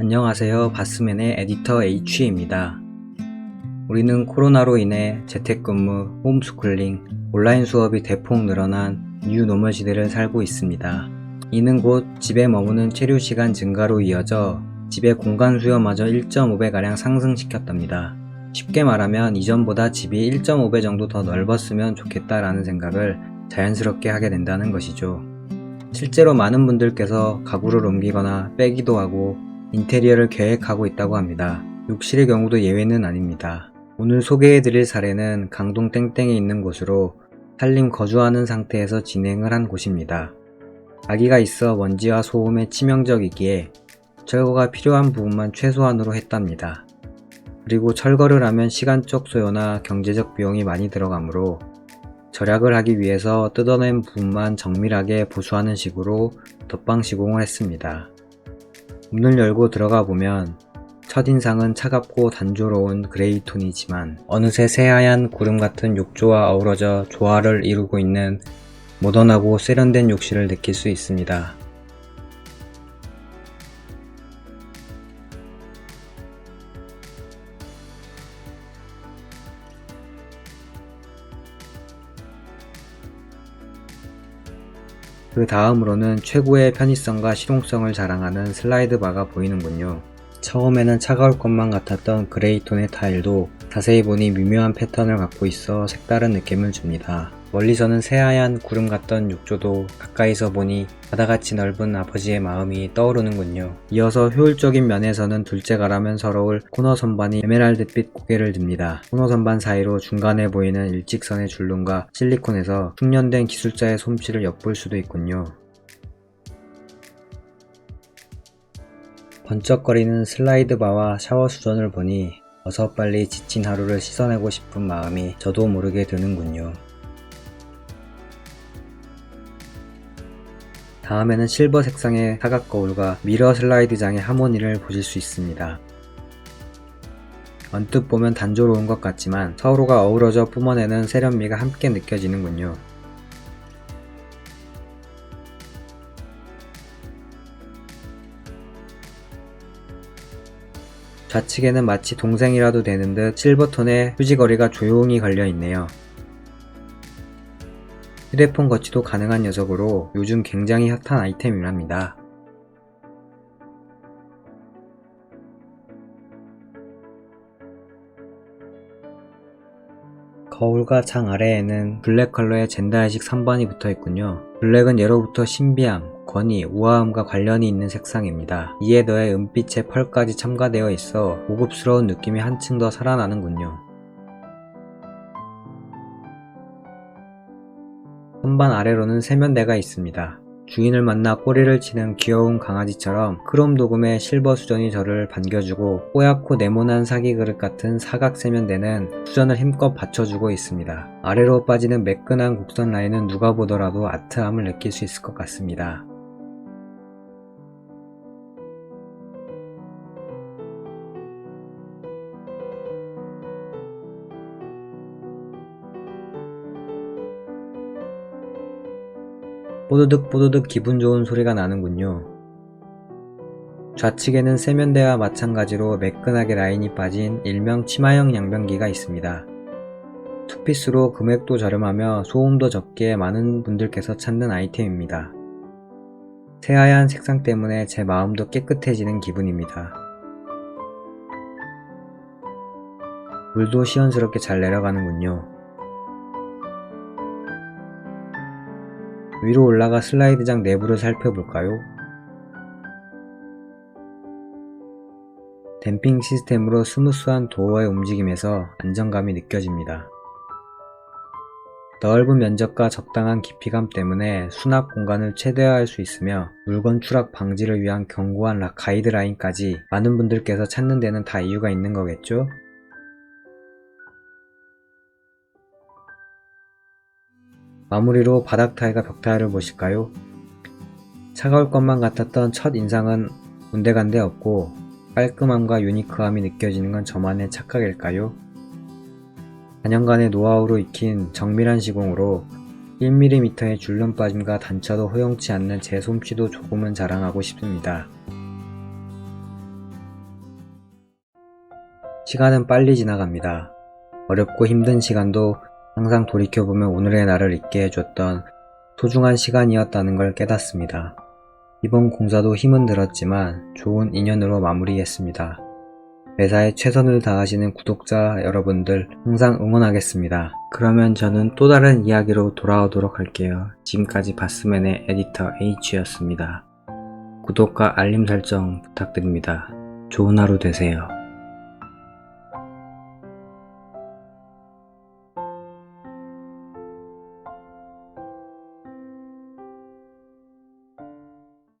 안녕하세요. 바스맨의 에디터 H입니다. 우리는 코로나로 인해 재택근무, 홈스쿨링, 온라인 수업이 대폭 늘어난 뉴노멀 시대를 살고 있습니다. 이는 곧 집에 머무는 체류 시간 증가로 이어져 집의 공간 수요마저 1.5배가량 상승시켰답니다. 쉽게 말하면 이전보다 집이 1.5배 정도 더 넓었으면 좋겠다라는 생각을 자연스럽게 하게 된다는 것이죠. 실제로 많은 분들께서 가구를 옮기거나 빼기도 하고 인테리어를 계획하고 있다고 합니다. 욕실의 경우도 예외는 아닙니다. 오늘 소개해드릴 사례는 강동 땡땡에 있는 곳으로 살림 거주하는 상태에서 진행을 한 곳입니다. 아기가 있어 먼지와 소음에 치명적이기에 철거가 필요한 부분만 최소한으로 했답니다. 그리고 철거를 하면 시간적 소요나 경제적 비용이 많이 들어가므로 절약을 하기 위해서 뜯어낸 부분만 정밀하게 보수하는 식으로 덧방 시공을 했습니다. 문을 열고 들어가 보면 첫인상은 차갑고 단조로운 그레이 톤이지만 어느새 새하얀 구름 같은 욕조와 어우러져 조화를 이루고 있는 모던하고 세련된 욕실을 느낄 수 있습니다. 그 다음으로는 최고의 편의성과 실용성을 자랑하는 슬라이드 바가 보이는군요. 처음에는 차가울 것만 같았던 그레이 톤의 타일도 자세히 보니 미묘한 패턴을 갖고 있어 색다른 느낌을 줍니다. 멀리서는 새하얀 구름 같던 욕조도 가까이서 보니 바다같이 넓은 아버지의 마음이 떠오르는군요. 이어서 효율적인 면에서는 둘째가라면 서러울 코너 선반이 에메랄드빛 고개를 듭니다. 코너 선반 사이로 중간에 보이는 일직선의 줄눈과 실리콘에서 숙련된 기술자의 솜씨를 엿볼 수도 있군요. 번쩍거리는 슬라이드 바와 샤워 수전을 보니 어서 빨리 지친 하루를 씻어내고 싶은 마음이 저도 모르게 드는군요. 다음에는 실버 색상의 사각 거울과 미러 슬라이드장의 하모니를 보실 수 있습니다. 언뜻 보면 단조로운 것 같지만 서로가 어우러져 뿜어내는 세련미가 함께 느껴지는군요. 좌측에는 마치 동생이라도 되는 듯 실버톤의 휴지거리가 조용히 걸려 있네요. 휴대폰 거치도 가능한 녀석으로 요즘 굉장히 핫한 아이템이랍니다. 거울과 창 아래에는 블랙 컬러의 젠다이식 3번이 붙어 있군요. 블랙은 예로부터 신비함, 권위, 우아함과 관련이 있는 색상입니다. 이에 더해 은빛의 펄까지 첨가되어 있어 고급스러운 느낌이 한층 더 살아나는군요. 선반 아래로는 세면대가 있습니다. 주인을 만나 꼬리를 치는 귀여운 강아지처럼 크롬 도금의 실버 수전이 저를 반겨주고 뽀얗고 네모난 사기 그릇 같은 사각 세면대는 수전을 힘껏 받쳐주고 있습니다. 아래로 빠지는 매끈한 곡선 라인은 누가 보더라도 아트함을 느낄 수 있을 것 같습니다. 뽀드득 뽀드득 기분 좋은 소리가 나는군요. 좌측에는 세면대와 마찬가지로 매끈하게 라인이 빠진 일명 치마형 양변기가 있습니다. 투피스로 금액도 저렴하며 소음도 적게 많은 분들께서 찾는 아이템입니다. 새하얀 색상 때문에 제 마음도 깨끗해지는 기분입니다. 물도 시원스럽게 잘 내려가는군요. 위로 올라가 슬라이드장 내부를 살펴볼까요? 댐핑 시스템으로 스무스한 도어의 움직임에서 안정감이 느껴집니다. 넓은 면적과 적당한 깊이감 때문에 수납 공간을 최대화할 수 있으며 물건 추락 방지를 위한 견고한 가이드라인까지 많은 분들께서 찾는 데는 다 이유가 있는 거겠죠? 마무리로 바닥 타일과 벽 타일을 보실까요? 차가울 것만 같았던 첫 인상은 온데간데 없고 깔끔함과 유니크함이 느껴지는 건 저만의 착각일까요? 4년간의 노하우로 익힌 정밀한 시공으로 1mm의 줄눈 빠짐과 단차도 허용치 않는 제 솜씨도 조금은 자랑하고 싶습니다. 시간은 빨리 지나갑니다. 어렵고 힘든 시간도 항상 돌이켜보면 오늘의 나를 있게 해줬던 소중한 시간이었다는 걸 깨닫습니다. 이번 공사도 힘은 들었지만 좋은 인연으로 마무리했습니다. 매사에 최선을 다하시는 구독자 여러분들 항상 응원하겠습니다. 그러면 저는 또 다른 이야기로 돌아오도록 할게요. 지금까지 바스맨의 에디터 H였습니다. 구독과 알림 설정 부탁드립니다. 좋은 하루 되세요.